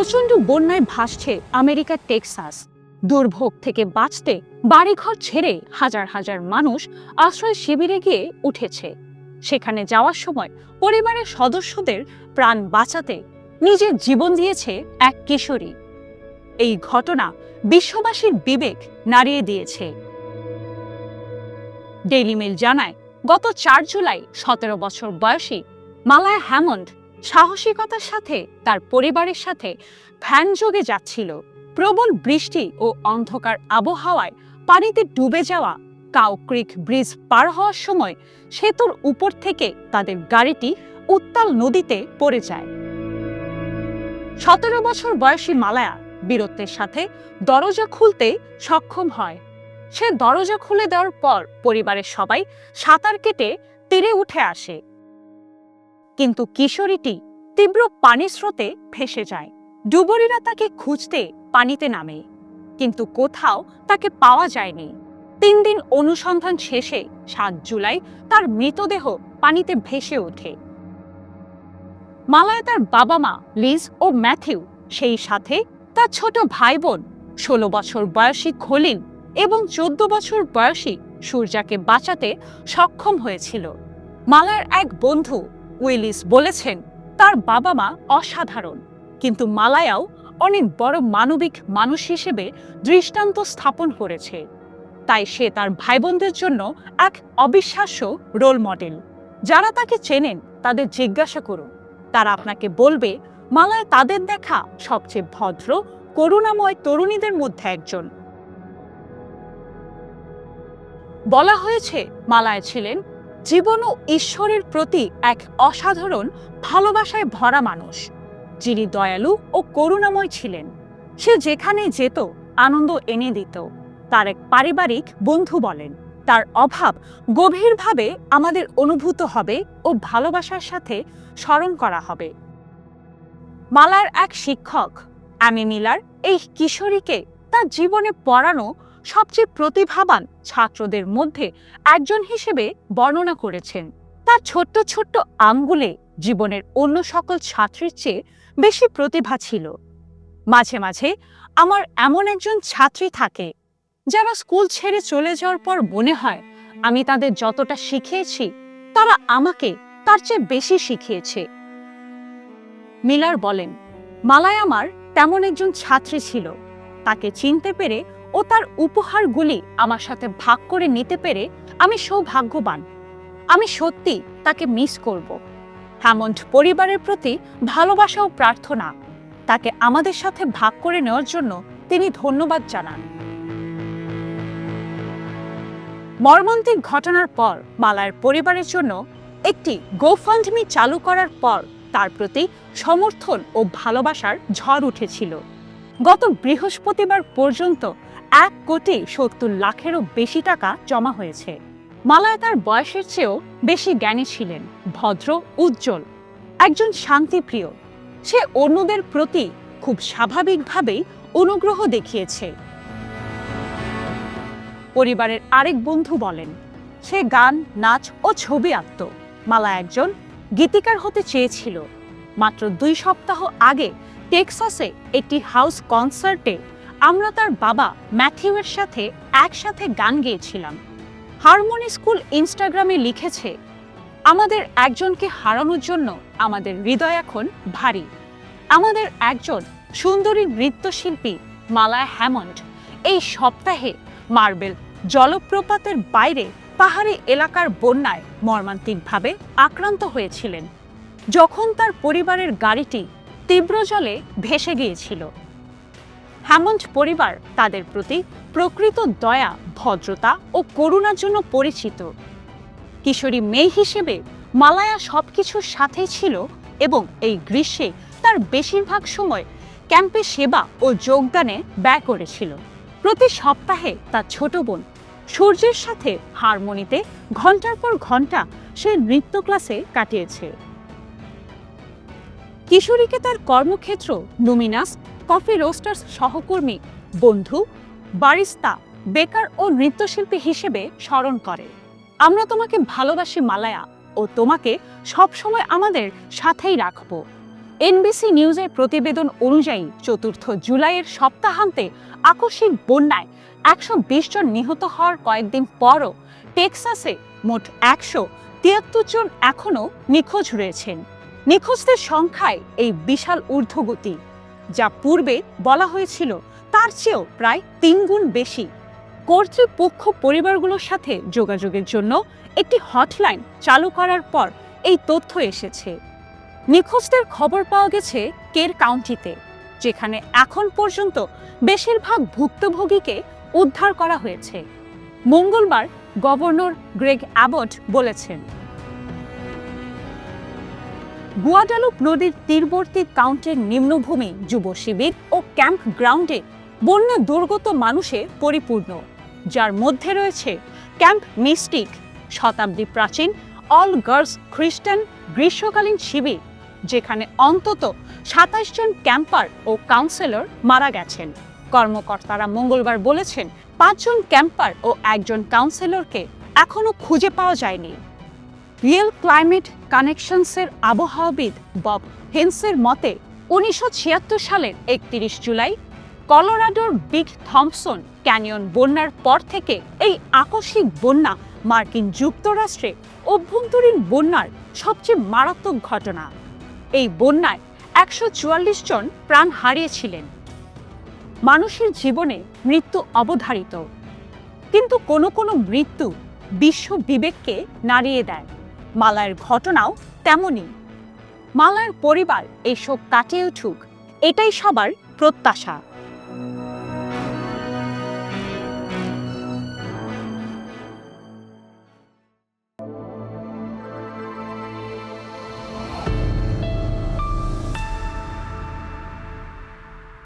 প্রচণ্ড বন্যায় ভাসছে আমেরিকার টেক্সাস। দুর্ভোগ থেকে বাঁচতে বাড়িঘর ছেড়ে হাজার হাজার মানুষ আশ্রয় শিবিরে গিয়ে উঠেছে। সেখানে যাওয়ার সময় পরিবারের সদস্যদের প্রাণ বাঁচাতে নিজের জীবন দিয়েছে এক কিশোরী। এই ঘটনা বিশ্ববাসীর বিবেক নাড়িয়ে দিয়েছে। ডেইলি মেল জানায়, গত চার জুলাই সতেরো বছর বয়সী মালায়া হ্যামন্ড সাহসিকতার সাথে, তার পরিবারের সাথে ভ্যান যোগে যাচ্ছিল। প্রবল বৃষ্টি ও অন্ধকার আবহাওয়ায় পানিতে ডুবে যাওয়া কাউ ক্রিক ব্রিজ পার হওয়ার সময় সেতুর উপর থেকে তাদের গাড়িটি উত্তাল নদীতে পড়ে যায়। সতেরো বছর বয়সী মালায়া বীরত্বের সাথে দরজা খুলতে সক্ষম হয়। সে দরজা খুলে দেওয়ার পর পরিবারের সবাই সাঁতার কেটে তীরে উঠে আসে। কিন্তু কিশোরীটি তীব্র পানির স্রোতে ভেসে যায়। ডুবুরিরা তাকে খুঁজতে পানিতে নামে, কিন্তু কোথাও তাকে পাওয়া যায়নি। তিন দিন অনুসন্ধান শেষে সাত জুলাই তার মৃতদেহ পানিতে ভেসে ওঠে। মালায় তার বাবা মা লিজ ও ম্যাথিউ সেই সাথে তার ছোট ভাই বোন ষোলো বছর বয়সী খলিল এবং চোদ্দ বছর বয়সী সূর্যাকে বাঁচাতে সক্ষম হয়েছিল। মালার এক বন্ধু উইলিস বলেছেন, তার বাবা মা অসাধারণ। কিন্তু মালায়াও অনেক বড় মানবিক মানুষ হিসেবে দৃষ্টান্ত স্থাপন করেছে। তাই সে তার ভাই বোনদের জন্য এক অবিশ্বাস্য রোল মডেল যারা তাকে চেনেন, তাদের জিজ্ঞাসা করুন। তারা আপনাকে বলবে, মালায় তাদের দেখা সবচেয়ে ভদ্র, করুণাময় তরুণীদের মধ্যে একজন। বলা হয়েছে, মালায় ছিলেন জীবন ও ঈশ্বরের প্রতি এক অসাধারণ ভালোবাসায় ভরা মানুষ। যিনি দয়ালু ও করুণাময় ছিলেন। সে যেখানে যেত, আনন্দ এনে দিত। তার এক পারিবারিক বন্ধু বলেন, তার অভাব গভীরভাবে আমাদের অনুভূত হবে ও ভালোবাসার সাথে স্মরণ করা হবে। মালার এক শিক্ষক, অ্যামি মিলার, এই কিশোরীকে তার জীবনে পড়ানো সবচেয়ে প্রতিভাবান ছাত্রদের মধ্যে একজন হিসেবে বর্ণনা করেছেন। তার ছোট্ট ছোট্ট আঙ্গুলে জীবনের অন্য সকল ছাত্রের চেয়ে বেশি প্রতিভা ছিল। মাঝে মাঝে আমার এমন একজন ছাত্রী থাকে যারা স্কুল ছেড়ে চলে যাওয়ার পর মনে হয় আমি তাদের যতটা শিখিয়েছি, তারা আমাকে তার চেয়ে বেশি শিখিয়েছে। মিলার বলেন মালায় আমার তেমন একজন ছাত্রী ছিল তাকে চিনতে পেরে ও তার উপহারগুলি আমার সাথে ভাগ করে নিতে পেরে আমি সৌভাগ্যবান। আমি সত্যি তাকে মিস করব। হ্যামন্ড পরিবারের প্রতি ভালোবাসা ও প্রার্থনা, তাকে আমাদের সাথে ভাগ করে নেওয়ার জন্য তিনি ধন্যবাদ জানান। মর্মান্তিক ঘটনার পর মালার পরিবারের জন্য একটি গোফান্ডমি চালু করার পর তার প্রতি সমর্থন ও ভালোবাসার ঝড় উঠেছিল। গত বৃহস্পতিবার পর্যন্ত এক কোটি সত্তর লাখেরও বেশি টাকা জমা হয়েছে। মালায় তার বয়সের চেয়েও বেশি জ্ঞানী ছিলেন, ভদ্র, উজ্জ্বল, একজন শান্তিপ্রিয়। সে অন্যদের প্রতি খুব স্বাভাবিকভাবেই অনুগ্রহ দেখিয়েছে। পরিবারের আরেক বন্ধু বলেন, সে গান, নাচ ও ছবি আঁকত। মালা একজন গীতিকার হতে চেয়েছিল। মাত্র দুই সপ্তাহ আগে টেক্সাসে একটি হাউস কনসার্টে আমরা তার বাবা ম্যাথিউয়ের সাথে একসাথে গান গেয়েছিলাম। হারমোনি স্কুল ইনস্টাগ্রামে লিখেছে, আমাদের একজনকে হারানোর জন্য আমাদের হৃদয় এখন ভারী। আমাদের একজন সুন্দরী নৃত্যশিল্পী মালায়া হ্যামন্ড এই সপ্তাহে মার্বেল জলপ্রপাতের বাইরে পাহাড়ি এলাকার বন্যায় মর্মান্তিকভাবে আক্রান্ত হয়েছিলেন। যখন তার পরিবারের গাড়িটি তীব্র জলে ভেসে গিয়েছিল। হ্যামন্ড পরিবার তাদের প্রতি প্রকৃত দয়া, ভদ্রতা ও করুণার জন্য পরিচিত। কিশোরী মেয়ে হিসেবে মালায়া সবকিছুর সাথেই ছিল এবং এই গ্রীষ্মে তার বেশিরভাগ সময় ক্যাম্পে সেবা ও যোগদানে ব্যয় করেছিল। প্রতি সপ্তাহে তার ছোট বোন সূর্যের সাথে হারমোনিতে ঘণ্টার পর ঘণ্টা সে নৃত্য ক্লাসে কাটিয়েছে। কিশোরীকে তার কর্মক্ষেত্র লুমিনাস, কফি রোস্টার্স সহকর্মী বন্ধু, বারিস্তা, বেকার ও নৃত্যশিল্পী হিসেবে স্মরণ করে। আমরা তোমাকে ভালোবাসি মালায়া ও তোমাকে সবসময় আমাদের সাথেই রাখব। এনবিসি নিউজের প্রতিবেদন অনুযায়ী চতুর্থ জুলাইয়ের সপ্তাহান্তে আকস্মিক বন্যায় একশো বিশ জন নিহত হওয়ার কয়েকদিন পরও টেক্সাসে মোট একশো তিয়াত্তর জন এখনও নিখোঁজ রয়েছেন। নিখোঁজদের সংখ্যায় এই বিশাল ঊর্ধ্বগতি, যা পূর্বে বলা হয়েছিল তার চেয়েও প্রায় তিনগুণ বেশি। কর্তৃপক্ষ পরিবারগুলোর সাথে যোগাযোগের জন্য একটি হটলাইন চালু করার পর এই তথ্য এসেছে। নিখোঁজদের খবর পাওয়া গেছে কের কাউন্টিতে, যেখানে এখন পর্যন্ত বেশিরভাগ ভুক্তভোগীকে উদ্ধার করা হয়েছে। মঙ্গলবার গভর্নর গ্রেগ অ্যাবট বলেছেন। গুয়াডালুপ নদীর তীরবর্তী কাউন্টের নিম্নভূমি যুব শিবির ও ক্যাম্প গ্রাউন্ডে বন্যা দুর্গত মানুষে পরিপূর্ণ। যার মধ্যে রয়েছে ক্যাম্প মিস্টিক, শতাব্দী প্রাচীন অল গার্লস খ্রিস্টান গ্রীষ্মকালীন শিবির, যেখানে অন্তত সাতাশ জন ক্যাম্পার ও কাউন্সিলর মারা গেছেন। কর্মকর্তারা মঙ্গলবার বলেছেন, পাঁচজন ক্যাম্পার ও একজন কাউন্সিলরকে এখনও খুঁজে পাওয়া যায়নি। রিয়েল ক্লাইমেট কানেকশনসের আবহাওয়াবিদ বব হেন্সের মতে, উনিশশো ছিয়াত্তর সালের একত্রিশ জুলাই কলোরাডোর বিগ থমসন ক্যানিয়ন বন্যার পর থেকে এই আকস্মিক বন্যা মার্কিন যুক্তরাষ্ট্রে অভ্যন্তরীণ বন্যার সবচেয়ে মারাত্মক ঘটনা। এই বন্যায় একশো চুয়াল্লিশ জন প্রাণ হারিয়েছিলেন। মানুষের জীবনে মৃত্যু অবধারিত। কিন্তু কোনো কোনো মৃত্যু বিশ্ব বিবেককে নাড়িয়ে দেয়। মালায়ের ঘটনাও তেমনই। মালার পরিবার এই শোক কাটিয়ে উঠুক এটাই সবার প্রত্যাশা।